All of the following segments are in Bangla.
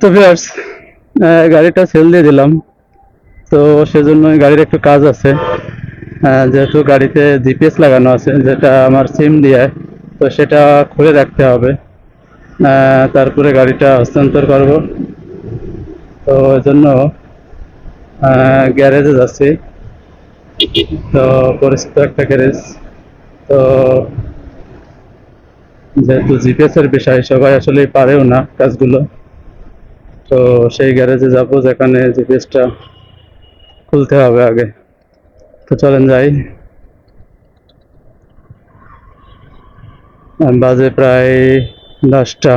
তো ভিউয়ার্স গাড়িটা সেল দিয়ে দিলাম। তো সেজন্য গাড়ির একটু কাজ আছে। যেহেতু গাড়িতে জিপিএস লাগানো আছে, যেটা আমার সিম দিয়ে, তো সেটা খুলে রাখতে হবে। তারপরে গাড়িটা হস্তান্তর করব। তো জন্য গ্যারেজে যাচ্ছি। তো পরিচিত একটা গ্যারেজ। তো যেহেতু জিপিএস এর বিষয়, সবাই আসলে পারেও না কাজগুলো। তো সেই গ্যারেজে যাব যেখানে জিপিএসটা খুলতে হবে আগে। তো চলেন যাই। বাজে প্রায় দশটা।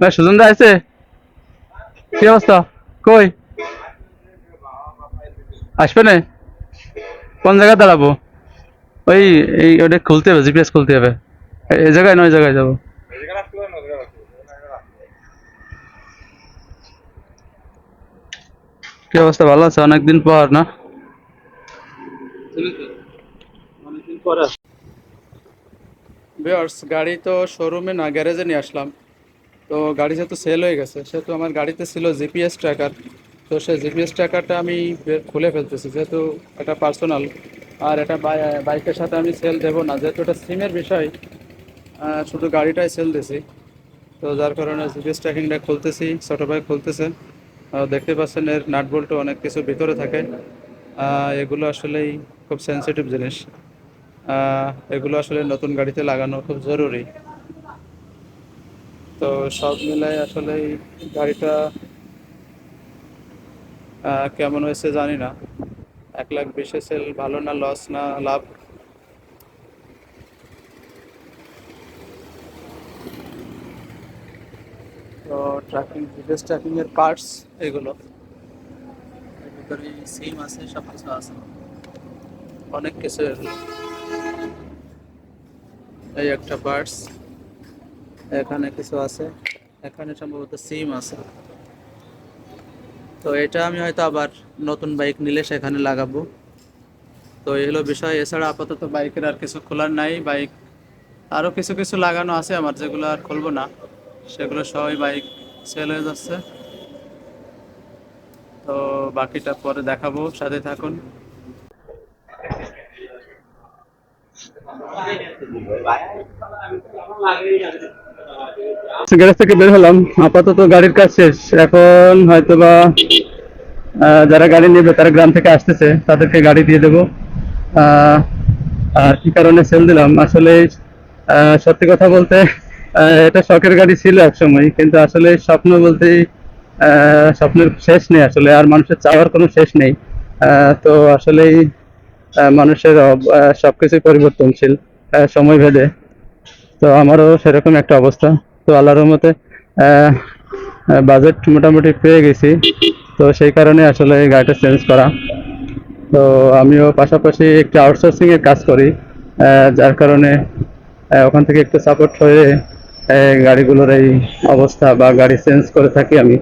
সুজন দা আছে কি অবস্থা? কই? আসবে না? কোন জায়গায় দাঁড়াবো? ওই, এই ওটা খুলতে হবে জিপিএস খুলতে হবে। এই জায়গায় নয় জায়গায় যাব। কি অবস্থা? ভালো আছে? অনেকদিন পর, না? গাড়ি তো শোরুমে না গ্যারেজে নিয়ে আসলাম। তো গাড়ি যেহেতু সেল হয়ে গেছে, সেহেতু আমার গাড়িতে ছিল জিপিএস ট্র্যাকার তো সেই জিপিএস ট্র্যাকারটা আমি খুলে ফেলতেছি, যেহেতু এটা পার্সোনাল আর এটা বাইকের সাথে আমি সেল দেবো না, যেহেতু এটা সিমের বিষয় শুধু গাড়িটাই সেল দিছি। তো যার কারণে জিপিএস ট্র্যাকিংটা খুলতেছি, ছোটো ভাই খুলতেছে। দেখতে পাচ্ছেন এর নাট অনেক কিছু ভিতরে থাকে। এগুলো আসলেই খুব সেন্সিটিভ জিনিস। এগুলো আসলে নতুন গাড়িতে লাগানো খুব জরুরি। তো সব মিলাই আসলে গাড়িটা কেমন হয়েছে জানি না। এক লাখ বিশে সেল, ভালো না লস না লাভ? তো ট্র্যাকিং জিপিএস ট্র্যাকিং এর পার্টস এগুলো। এর সিম আছে সব কিছু আছে। অনেক কিছু এই একটা পার্টস এখানে কিছু আছে। এখানে সম্ভবত সিম আছে। তো এটা আমি হয়তো আবার নতুন বাইক নিলে সেখানে লাগাবো। তো এই হলো বিষয়। এছাড়া আপাতত বাইকের আর কিছু খোলার নাই। বাইক আরও কিছু কিছু লাগানো আছে আমার, যেগুলো আর খুলবো না। সেগুলো সবাই বাইক সেল হয়ে যাচ্ছে। তো বাকিটা পরে দেখাবো। সাথে থাকুন। গ্যারেজ থেকে বের হলাম। আপাতত গাড়ির কাজ শেষ। এখন হয়তোবা আহ, যারা গাড়ি নেবে তারা গ্রাম থেকে আসতেছে। তাদেরকে গাড়ি দিয়ে দেবো। আর কি কারণে সেল দিলাম? আসলে সত্যি কথা বলতে এটা শখের গাড়ি ছিল এক সময় কিন্তু আসলে স্বপ্ন বলতেই আহ, স্বপ্নের শেষ নেই আসলে আর মানুষের চাওয়ার কোনো শেষ নেই। তো আসলেই মানুষের সবকিছুই পরিবর্তনশীল সময় ভেদে। তো আমারও সেরকম একটা অবস্থা। তো আল্লাহর রহমতে বাজেট মোটামুটি পেয়ে গেছি। তো সেই কারণে আসলে এই গাড়িটা চেঞ্জ করা। তো আমিও পাশাপাশি একটু আউটসোর্সিং এর কাজ করি যার কারণে ওখান থেকে একটু সাপোর্ট হয়ে গাড়িগুলোর এই অবস্থা বা গাড়ি চেঞ্জ করে থাকি আমি।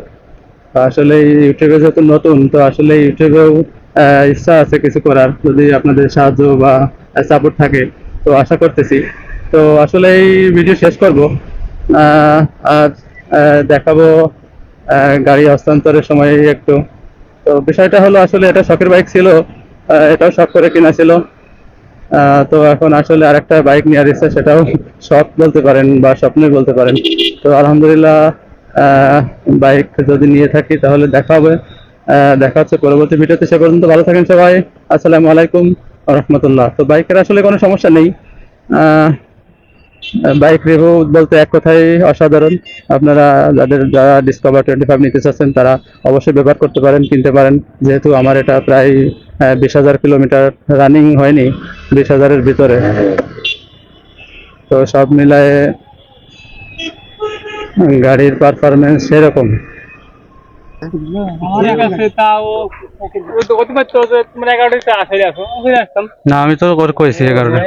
আসলে ইউটিউবে যেহেতু নতুন, তো আসলে ইউটিউবেও ইচ্ছা আছে কিছু করার। যদি আপনাদের সাহায্য বা সাপোর্ট থাকে, তো আশা করতেছি। তো আসলে এই ভিডিও শেষ করব। আর দেখাবো গাড়ি হস্তান্তরের সময় একটু। তো বিষয়টা হলো আসলে এটা শখের বাইক ছিল এটাও শখ করে কিনা ছিল। তো এখন আসলে আরেকটা বাইক নিয়ে আসছে সেটাও শখ বলতে পারেন বা স্বপ্নে বলতে পারেন। তো আলহামদুলিল্লাহ বাইক যদি নিয়ে থাকি তাহলে দেখা হবে। দেখা হচ্ছে পরবর্তী ভিডিওতে। সে পর্যন্ত ভালো থাকেন সবাই। আসসালামু আলাইকুম রহমতুল্লাহ। তো বাইকের আসলে কোনো সমস্যা নেই। বাইক রিভিউ বলতে এক কথাই অসাধারণ। আপনারা যাদের, যারা ডিসকভার টোয়েন্টি ফাইভ নিতে চাচ্ছেন, তারা অবশ্যই ব্যবহার করতে পারেন, কিনতে পারেন। যেহেতু আমার এটা প্রায় বিশ হাজার কিলোমিটার রানিং হয়নি, বিশ হাজারের ভিতরে। তো সব মিলায়ে গাড়ির পারফরমেন্স সেরকম। না, আমি তো করে কইছি এগারোটা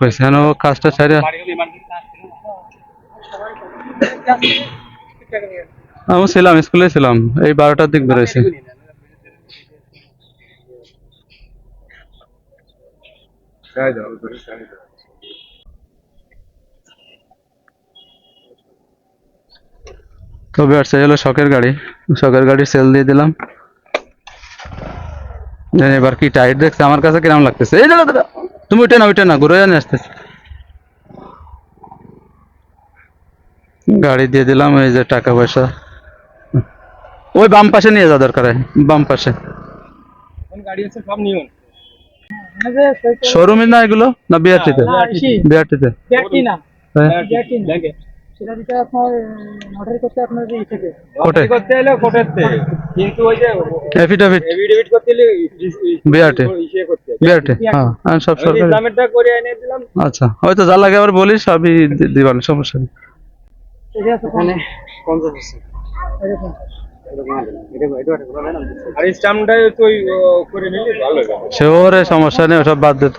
কইছি ও কাজটা আসছিল আমি ছিলাম, স্কুলে ছিলাম, এই বারোটার দিক বেরোয়েছি তবে আর সেই হলো শখের গাড়ি। শখের গাড়ি সেল দিয়ে দিলাম। এবার কি টাইট দেখছে আমার কাছে কিরম লাগতেছে। এই দাদা দাদা তুমি উঠে না উঠে না ঘুরে জানি আসতেছে। গাড়ি দিয়ে দিলাম এই যে টাকা পয়সা। ওই বাম পাশে নিয়ে যাওয়া দরকার হয় বাম পাশে। শোরুমে না এগুলো? না বিআরটিতে বিআরটিতে না হ্যাঁ। সেটা দিতে আপনার নটারি করতে আপনার এই থেকে। কোটে করতে এলে কোটেতে কিন্তু ওই যে এফিডেভিট করতে এলে বিআরটি। বিআরটি হ্যাঁ হ্যাঁ, সব সরকারি। ইসলামেরটা করে এনে দিলাম। আচ্ছা হয়তো যা লাগে আবার বলিস দিবান সমস্যা নেই। এটা আছে ওখানে আর স্টাম্পটা তুই ও, করে নিলি ভালো হবে। সে সমস্যা নেই ওসব বাদ দিত